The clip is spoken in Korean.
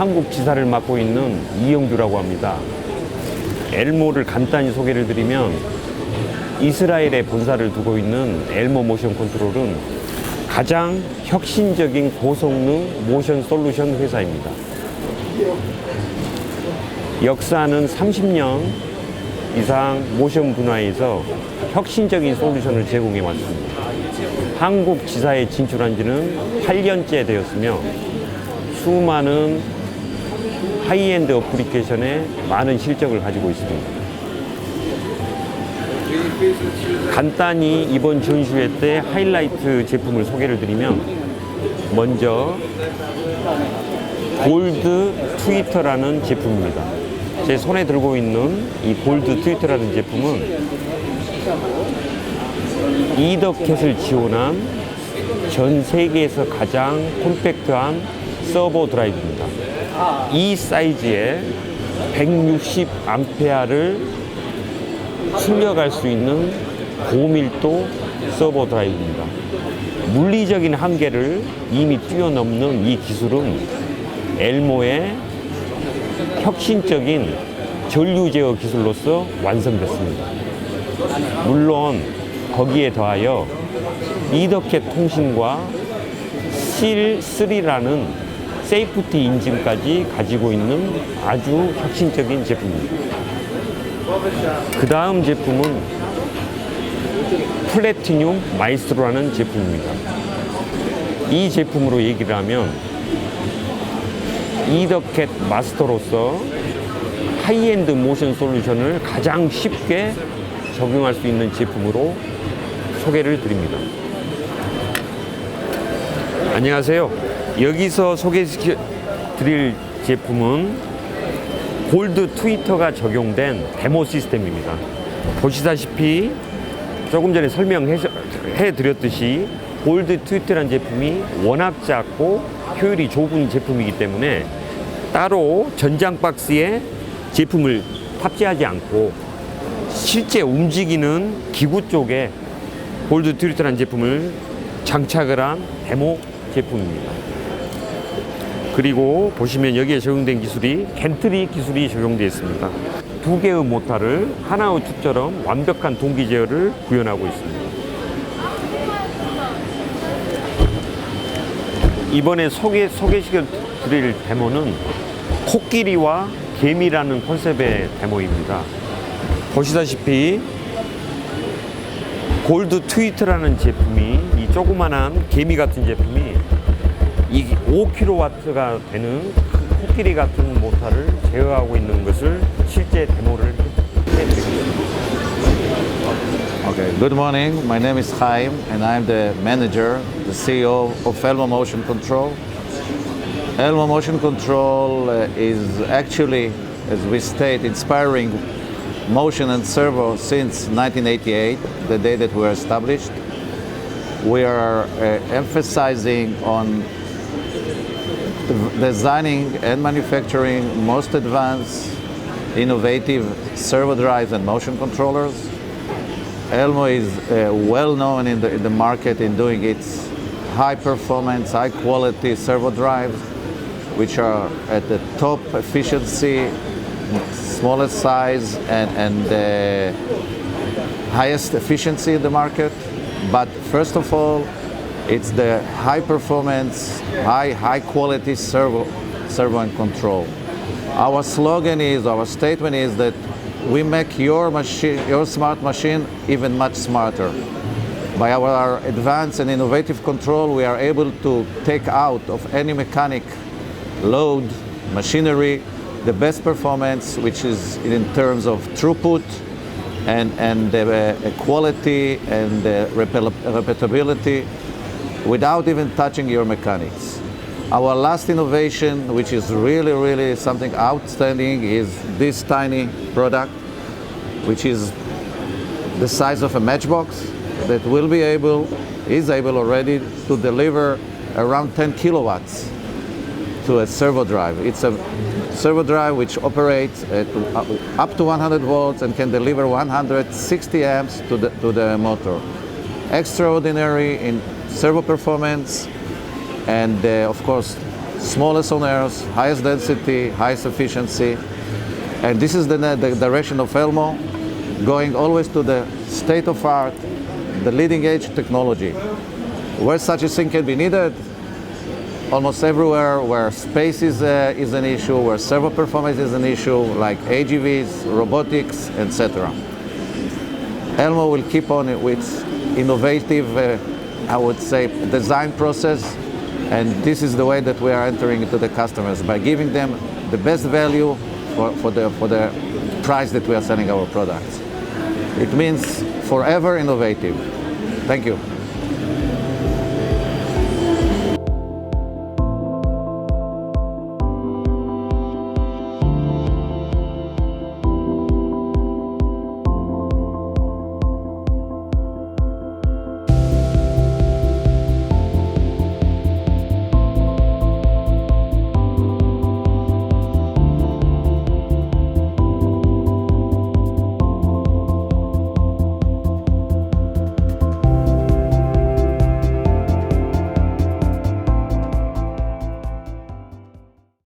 한국 지사를 맡고 있는 이영주라고 합니다. 엘모를 간단히 소개를 드리면 이스라엘에 본사를 두고 있는 엘모 모션 컨트롤은 가장 혁신적인 고성능 모션 솔루션 회사입니다. 역사는 30년 이상 모션 분야에서 혁신적인 솔루션을 제공해 왔습니다. 한국 지사에 진출한 지는 8년째 되었으며 수많은 하이엔드 어플리케이션에 많은 실적을 가지고 있습니다. 간단히 이번 전시회 때 하이라이트 제품을 소개를 드리면 먼저 골드 트위터라는 제품입니다. 제 손에 들고 있는 이 골드 트위터라는 제품은 이더캣을 지원한 전 세계에서 가장 콤팩트한 서버 드라이브입니다. 이 사이즈에 160 암페어를 출력할 수 있는 고밀도 서버 드라이브입니다. 물리적인 한계를 이미 뛰어넘는 이 기술은 엘모의 혁신적인 전류 제어 기술로서 완성됐습니다. 물론 거기에 더하여 이더캣 통신과 실3라는 세이프티 인증까지 가지고 있는 아주 혁신적인 제품입니다. 그 다음 제품은 플래티늄 마이스트로라는 제품입니다. 이 제품으로 얘기를 하면 이더캣 마스터로서 하이엔드 모션 솔루션을 가장 쉽게 적용할 수 있는 제품으로 소개를 드립니다. 안녕하세요. 여기서 소개시켜 드릴 제품은 골드 트위터가 적용된 데모 시스템입니다. 보시다시피 조금 전에 설명해 드렸듯이 골드 트위터라는 제품이 워낙 작고 효율이 좁은 제품이기 때문에 따로 전장 박스에 제품을 탑재하지 않고 실제 움직이는 기구 쪽에 골드 트위터라는 제품을 장착을 한 데모 제품입니다. 그리고 보시면 여기에 적용된 기술이 겐트리 기술이 적용되어 있습니다. 두 개의 모터를 하나의 축처럼 완벽한 동기 제어를 구현하고 있습니다. 이번에 소개, 소개시켜 드릴 데모는 코끼리와 개미라는 컨셉의 데모입니다. 보시다시피 골드 트위트라는 제품이 이 조그만한 개미 같은 제품이 이 5kW가 되는 큰 코끼리 같은 모터를 제어하고 있는 것을 실제 데모를 해드리겠습니다. Okay, good morning. My name is Chaim, and I'm the manager, the CEO of Elmo Motion Control. Elmo Motion Control uh, is actually, as we state, inspiring motion and servo since 1988, the day that we were established. We are uh, emphasizing on designing and manufacturing most advanced, innovative servo drives and motion controllers. Elmo is uh, well known in the, in the market in doing its high performance, high quality servo drives, which are at the top efficiency, smallest size, and, and uh, highest efficiency in the market. But first of all, it's the high performance, high high quality servo, servo and control. Our slogan is, our statement is that we make your machine, your smart machine, even much smarter. By our advanced and innovative control, we are able to take out of any mechanic load, machinery, the best performance, which is in terms of throughput and, and uh, quality and uh, repeatability without even touching your mechanics. Our last innovation, which is really, really something outstanding, is this tiny product, which is the size of a matchbox that will be able, is able already to deliver around 10 kilowatts to a servo drive. It's a servo drive which operates at uh, up to 100 volts and can deliver 160 amps to the, to the motor. Extraordinary in servo performance and uh, of course smallest on earth, highest density, highest efficiency. And this is the, the direction of Elmo, going always to the state of art, the leading edge technology. Where such a thing can be needed, almost everywhere where space is, uh, is an issue, where server performance is an issue, like AGVs, robotics, etc. Elmo will keep on with innovative, uh, I would say, design process, and this is the way that we are entering into the customers by giving them the best value for, for, the, for the price that we are selling our products. It means forever innovative. Thank you.